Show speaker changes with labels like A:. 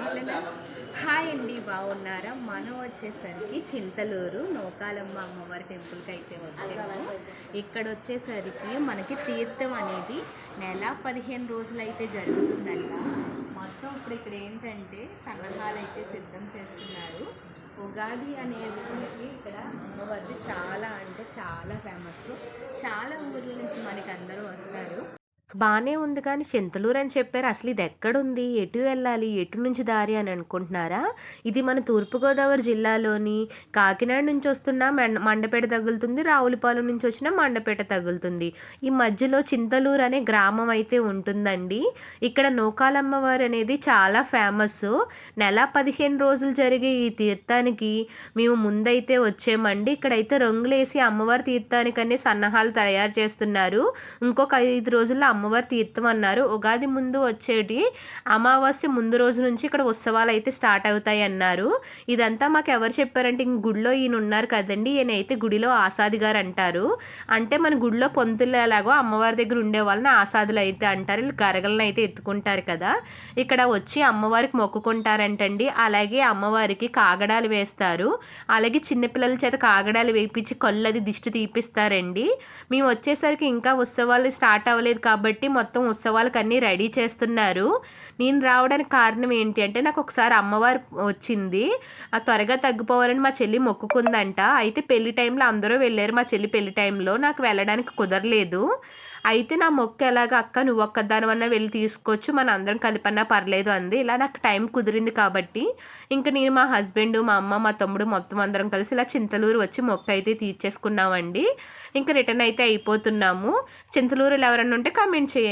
A: Hi అండి బాగున్నారా? మనం వచ్చేసరికి చింతలూరు నోకాలమ్మ అమ్మవారి టెంపుల్కి అయితే వచ్చాము. ఇక్కడ వచ్చేసరికి మనకి తీర్థం అనేది నెల పదిహేను రోజులు అయితే జరుగుతుందంట. మొత్తం ఇప్పుడు ఇక్కడ ఏంటంటే సన్నాహాలు అయితే సిద్ధం చేస్తున్నారు. ఉగాది అనేది మనకి ఇక్కడ అమ్మవారి చాలా అంటే చాలా ఫేమస్ చాలా ఊర్ల నుంచి మనకి అందరూ వస్తారు.
B: బాగానే ఉంది కానీ చింతలూరు అని చెప్పారు. అసలు ఇది ఎక్కడుంది? ఎటు వెళ్ళాలి? ఎటు నుంచి దారి అని అనుకుంటున్నారా? ఇది మన తూర్పుగోదావరి జిల్లాలోని కాకినాడ నుంచి వస్తున్న మండ- మండపేట తగులుతుంది. రావులపాలెం నుంచి వచ్చిన మండపేట తగులుతుంది. ఈ మధ్యలో చింతలూరు అనే గ్రామం అయితే ఉంటుందండి. ఇక్కడ నూకాలమ్మవారు అనేది చాలా ఫేమస్. నెల పదిహేను రోజులు జరిగే ఈ తీర్థానికి మేము ముందైతే వచ్చామండి. ఇక్కడైతే రంగులేసి అమ్మవారి తీర్థానికనే సన్నాహాలు తయారు చేస్తున్నారు. ఇంకొక ఐదు రోజుల్లో అమ్మవారి తీర్థం అన్నారు. ఉగాది ముందు వచ్చేటి అమావాస్య ముందు రోజు నుంచి ఇక్కడ ఉత్సవాలు అయితే స్టార్ట్ అవుతాయి అన్నారు. ఇదంతా మాకు ఎవరు చెప్పారంటే ఇంక గుడిలో ఈయన ఉన్నారు కదండి. ఈయన అయితే గుడిలో ఆసాది గారు అంటారు. అంటే మన గుడిలో పొంతులు ఎలాగో అమ్మవారి దగ్గర ఉండే వాళ్ళని ఆసాదులు అయితే అంటారు. వీళ్ళు గరగలను అయితే ఎత్తుకుంటారు కదా. ఇక్కడ వచ్చి అమ్మవారికి మొక్కుకుంటారంటండి. అలాగే అమ్మవారికి కాగడాలు వేస్తారు. అలాగే చిన్నపిల్లల చేత కాగడాలు వేయించి కళ్ళది దిష్టి తీపిస్తారండి. మేము వచ్చేసరికి ఇంకా ఉత్సవాలు స్టార్ట్ అవ్వలేదు కాబట్టి మొత్తం ఉత్సవాలకు అన్నీ రెడీ చేస్తున్నారు. నేను రావడానికి కారణం ఏంటి అంటే నాకు ఒకసారి అమ్మవారు వచ్చింది. ఆ త్వరగా తగ్గిపోవాలని మా చెల్లి మొక్కుకుందంట. అయితే పెళ్ళి టైంలో అందరూ వెళ్ళారు. మా చెల్లి పెళ్ళి టైంలో నాకు వెళ్ళడానికి కుదరలేదు. అయితే నా మొక్క ఎలాగ? అక్క నువ్వు ఒక్కదానివన్నా వెళ్ళి తీసుకోవచ్చు. మన అందరం కలిపన్నా పర్లేదు అంది. ఇలా నాకు టైం కుదిరింది కాబట్టి ఇంకా నేను మా హస్బెండ్ మా అమ్మ మా తమ్ముడు మొత్తం అందరం కలిసి ఇలా చింతలూరు వచ్చి మొక్క అయితే తీర్చేసుకున్నామండి. ఇంకా రిటర్న్ అయితే అయిపోతున్నాము. చింతలూరులో ఎవరన్నా ఉంటే కామెంట్ చేయండి.